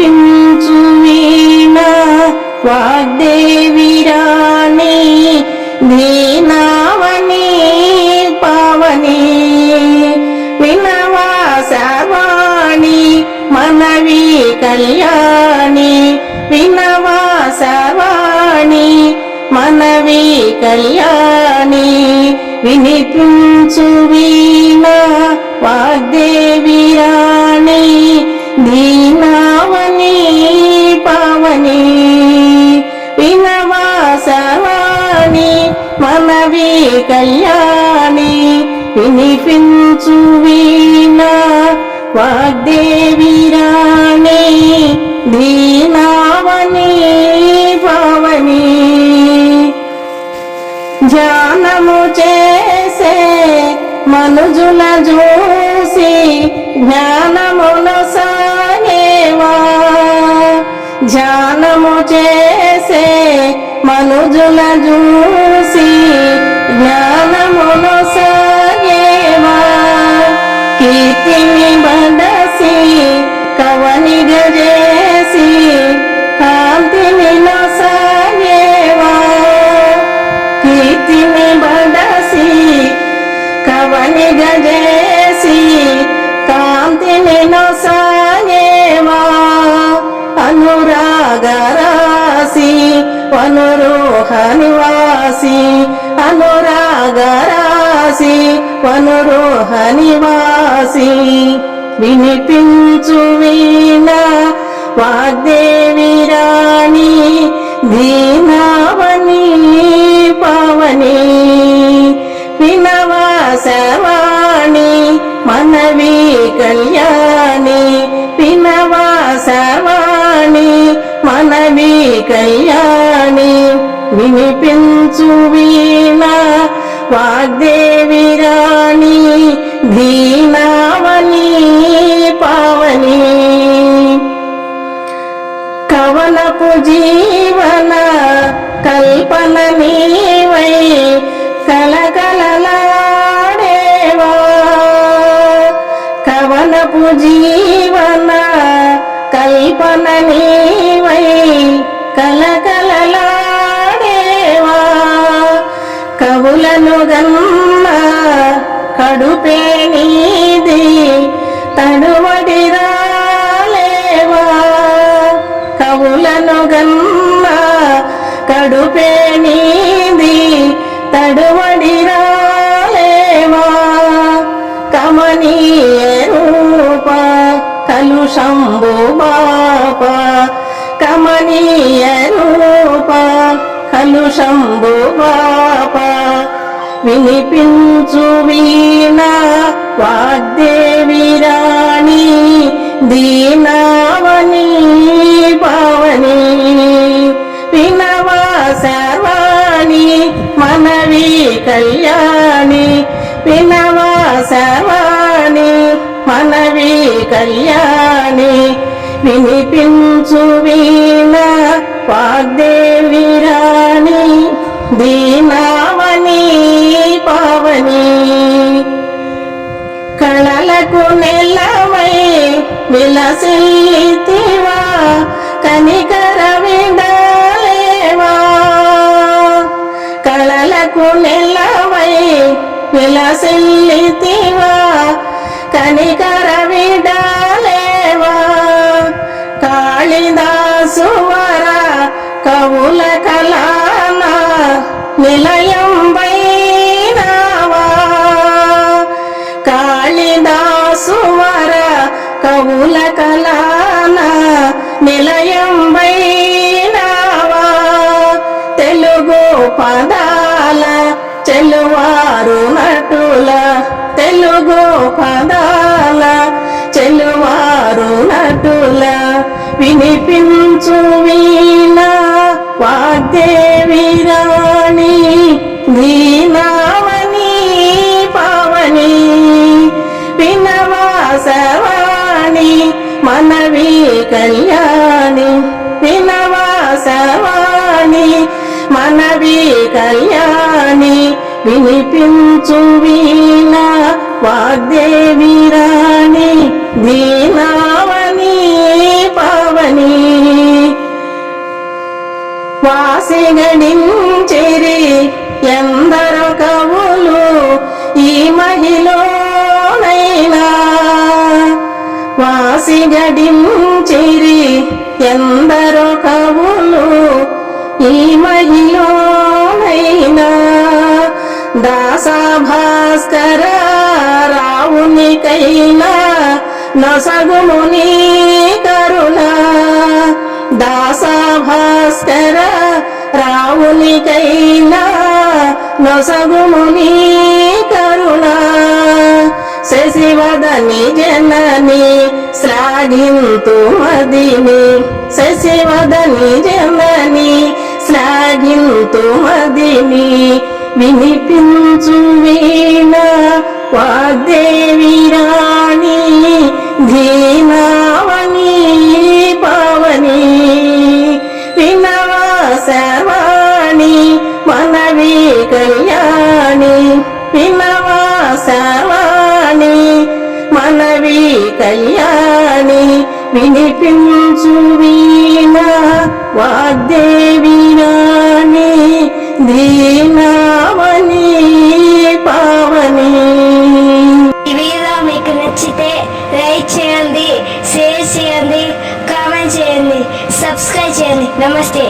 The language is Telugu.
వినిపించు వీణ వాగ్దేవి రాణి దీనావని పావని వినవా సర్వాణి మనవి కళ్యాణి వినవా సర్వాణి మనవి కళ్యాణి వినిపించు వీణ వాగ్ వినిపించు వీణ వాగ్దేవి రాణి దీనావని పావని ధ్యానము చేసే మనుజుల చూసి జ్ఞానమును సాగేవా. ధ్యానము చేసే మనుజుల చూసి జ్ఞానమును సాగేవా నివాసి అనురాగరాసి వనురోహ నివాసి. వినిపించు వీణ వాగ్దేవి రాణి దీనావని పావని. విరాణి దీనావని పావని. కవలపు జీవన కల్పన నీవై కలకలలాడేవా కవలపు జీవన కల్పన నీవై కలకలలాడేవా కవులను గన్న కడుపే నీది తడువడి రాలేవా కవులను గన్న కడుపే నీది తడువడి రాలేవా కమనీయ రూప కలుషంబు బాప. కమనీయ రూప కలుషంబు బాపా. వినిపించు వీణ వాగ్దేవి రాణి దీనావని పావని. వినవా సర్వాణి మనవి కళ్యాణి. వినవా సర్వాణి మనవి కళ్యాణి. వినిపించు వీణ వాగ్దేవి రాణి దీనా విలసిల్లితివా కనికర విడలేవా? కళలకు నిలవై విలసిల్లితివా కనికర విడలేవా? కాళిదాసు కవుల పదాల చెలువారు నటుల వినిపించు వీణ వాగ్దేవి రాణి దీనావని పావని వినవాసవాణి మనవి కళ్యాణి వినవాసవాణి మనవి కళ్యాణి వినిపించు వీణ వాగ్దేవి వాసిగడించిరి ఎందరో కవులు ఈ మహిళనైనా వాసిగడించిరి ఎందరో కవులు ఈ మహిళనైనా దాసా భాస్కర రావునికైనా నసగుముని కరుణ. దాసా భాస్కర కరుణికైనా నొసగుము నీ కరుణ. శశివదని జనని శ్లాఘింతు మదిని. శశివదని జనని శ్లాఘింతు మదిని. వినిపించు వీణ వాగ్దేవి కళ్యాణి వినిపించు వీణ వాద్దేవీరాణి దీనామణి పావని. ఈ వీడియో మీకు నచ్చితే లైక్ చేయండి షేర్ చేయండి కామెంట్ చేయండి సబ్స్క్రైబ్ చేయండి. నమస్తే.